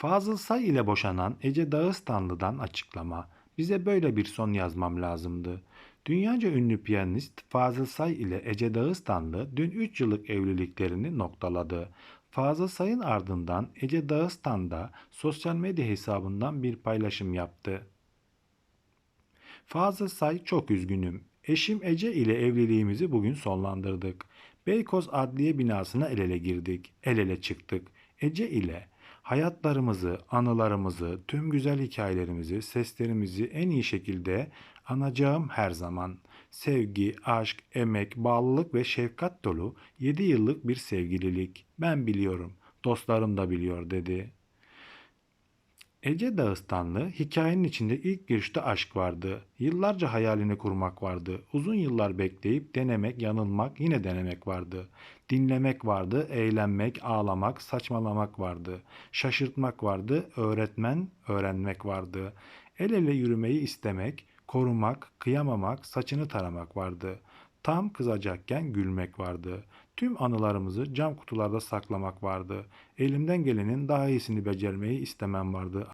Fazıl Say ile boşanan Ece Dağıstanlı'dan açıklama. Bize böyle bir son yazmam lazımdı. Dünyaca ünlü piyanist Fazıl Say ile Ece Dağıstanlı dün 3 yıllık evliliklerini noktaladı. Fazıl Say'ın ardından Ece Dağıstan da sosyal medya hesabından bir paylaşım yaptı. Fazıl Say çok üzgünüm. Eşim Ece ile evliliğimizi bugün sonlandırdık. Beykoz Adliye binasına el ele girdik, el ele çıktık. Ece ile hayatlarımızı, anılarımızı, tüm güzel hikayelerimizi, seslerimizi en iyi şekilde anacağım her zaman. Sevgi, aşk, emek, bağlılık ve şefkat dolu 7 yıllık bir sevgililik. Ben biliyorum, dostlarım da biliyor dedi. Ece Dağıstanlı hikayenin içinde ilk girişte aşk vardı. Yıllarca hayalini kurmak vardı. Uzun yıllar bekleyip denemek, yanılmak, yine denemek vardı. Dinlemek vardı, eğlenmek, ağlamak, saçmalamak vardı. Şaşırtmak vardı, öğretmen, öğrenmek vardı. El ele yürümeyi istemek, korumak, kıyamamak, saçını taramak vardı. Tam kızacakken gülmek vardı. Tüm anılarımızı cam kutularda saklamak vardı. Elimden gelenin daha iyisini becermeyi istemem vardı.